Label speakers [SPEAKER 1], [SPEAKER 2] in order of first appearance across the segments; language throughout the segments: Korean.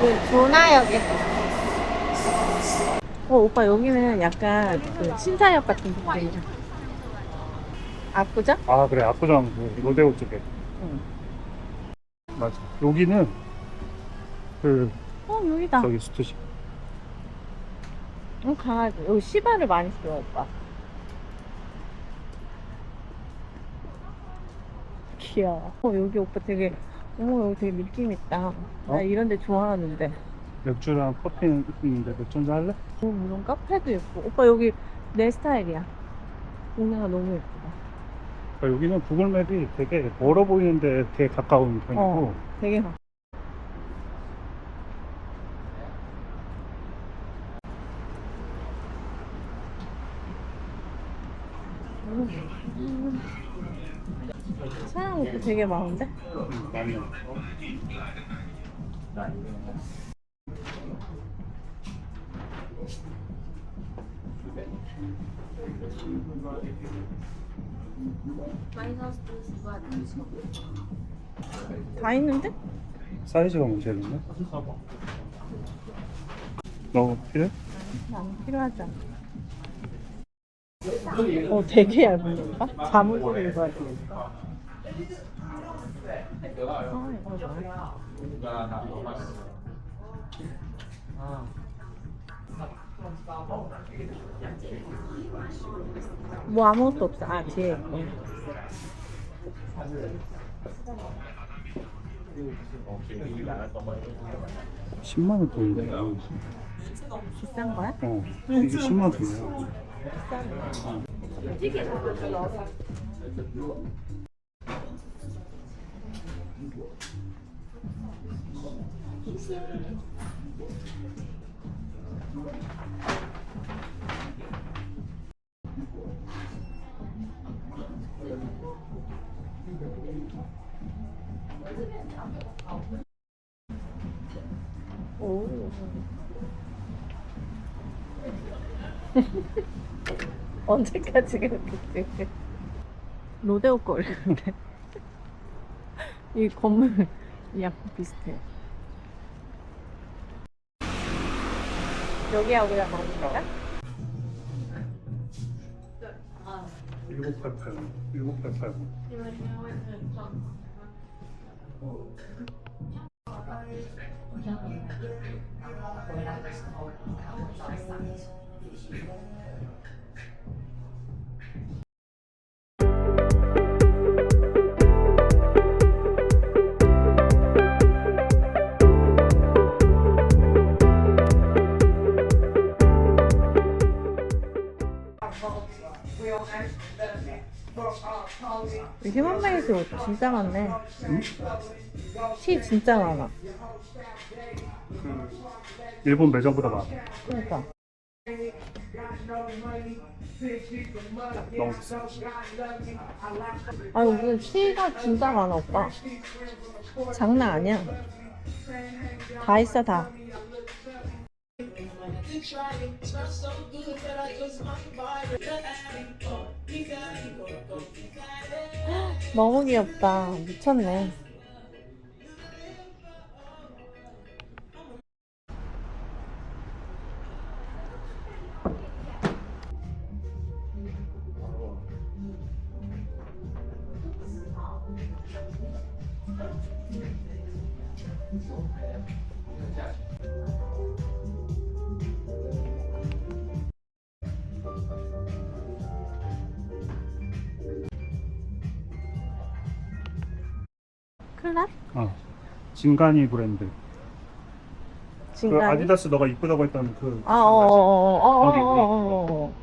[SPEAKER 1] 그 조나역에 어 오빠 여기는 약간 그 신사역 같은 느낌이죠 압구정?
[SPEAKER 2] 아 그래 압구정 그 로데오 쪽에
[SPEAKER 1] 응.
[SPEAKER 2] 맞아. 여기는 그
[SPEAKER 1] 어 여기다.
[SPEAKER 2] 저기 스투시.
[SPEAKER 1] 응 강아지 여기 시바를 많이 써 오빠. 귀여워. 어 여기 오빠 되게 어머 여기 되게 느낌 있다. 나
[SPEAKER 2] 어?
[SPEAKER 1] 이런 데 좋아하는데.
[SPEAKER 2] 맥주랑 커피 있는데 맥주 한잔 할래?
[SPEAKER 1] 어, 이런 카페도 예쁘고. 오빠 여기 내 스타일이야. 동네가 너무 예쁘다
[SPEAKER 2] 그러니까 여기는 구글맵이 되게 멀어 보이는데 되게 가까운 편이고
[SPEAKER 1] 어 되게 가 사람 도 되게 많은데?
[SPEAKER 2] 음, 많
[SPEAKER 1] 이다 있는데?
[SPEAKER 2] 사이즈가 문제였네 너 필요해?
[SPEAKER 1] 안 필요하지 않아. 어, 되게 얇은 건가? 자무지를 입어야 되겠다. 아, 이거 뭐야? 뭐 아무것도 없어. 아, 뒤에 있고.
[SPEAKER 2] 10만 원 돈인데
[SPEAKER 1] 비싼 거야?
[SPEAKER 2] 어 이게 10만 원 돈이야
[SPEAKER 1] 오. 언제까지 그렇게? 로데오 거 올리는데. 이 건물 약간 비슷해. 여기하고 그냥 먹는 거야?
[SPEAKER 2] 1888 1888
[SPEAKER 1] 휴먼메이드 옷 진짜 많네. 티 진짜 많아.
[SPEAKER 2] 일본 매장보다 많아
[SPEAKER 1] 그러니까.
[SPEAKER 2] 너무 비싸
[SPEAKER 1] 아 여기 티가 진짜 많아 오빠. 장난 아니야. 다 있어 다. 너무 귀엽다. 미쳤네. 클럽?
[SPEAKER 2] 어 진간이 브랜드 그
[SPEAKER 1] 진간이?
[SPEAKER 2] 아디다스 너가 이쁘다고 했던 그
[SPEAKER 1] 아, 어, 어, 어, 어, 어,
[SPEAKER 2] 어디,
[SPEAKER 1] 어, 어, 어.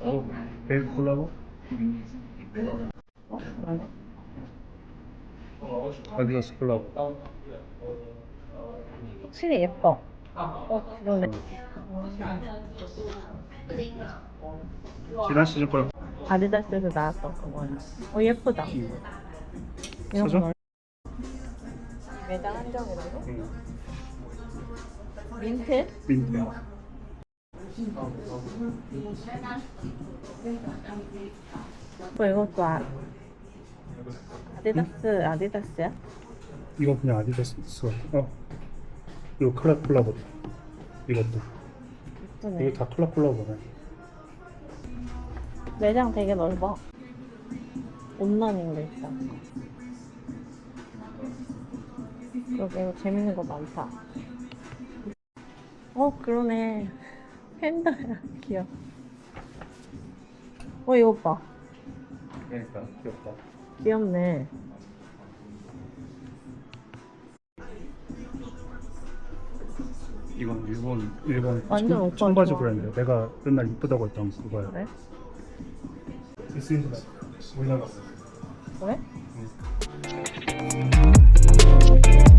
[SPEAKER 2] 어, 베일 콜라보? 아디다스 콜라보
[SPEAKER 1] 확실히 예뻐. 어, 그러네.
[SPEAKER 2] 지난 시즌 걸
[SPEAKER 1] 아디다스에서 나왔던 그거야. 어 예쁘다. 이런
[SPEAKER 2] 사줘?
[SPEAKER 1] 얼- 매장 한정이라고?
[SPEAKER 2] 응.
[SPEAKER 1] 민트?
[SPEAKER 2] 민트.
[SPEAKER 1] 뭐 이것도 아, 아디다스 아디다스야?
[SPEAKER 2] 이거 그냥 아디다스 같아. 어. 이거 클라 콜라보. 이것도.
[SPEAKER 1] 예쁘네.
[SPEAKER 2] 이거 다 클라 콜라보네.
[SPEAKER 1] 매장 되게 넓어. 온라인인 게 있다. 그러게 이거 재밌는 거 많다. 어 그러네. 팬더야 귀여워. 어 이거 봐.
[SPEAKER 2] 그러니까 귀엽다.
[SPEAKER 1] 귀엽네.
[SPEAKER 2] 이건 일본 일본
[SPEAKER 1] 완전
[SPEAKER 2] 청-
[SPEAKER 1] 오빠
[SPEAKER 2] 청바지
[SPEAKER 1] 좋아하는
[SPEAKER 2] 브랜드. 내가 맨날 이쁘다고 했던 그거야.
[SPEAKER 1] 그래?
[SPEAKER 2] 있습니다. 우리나라.
[SPEAKER 1] 그래?
[SPEAKER 2] 응.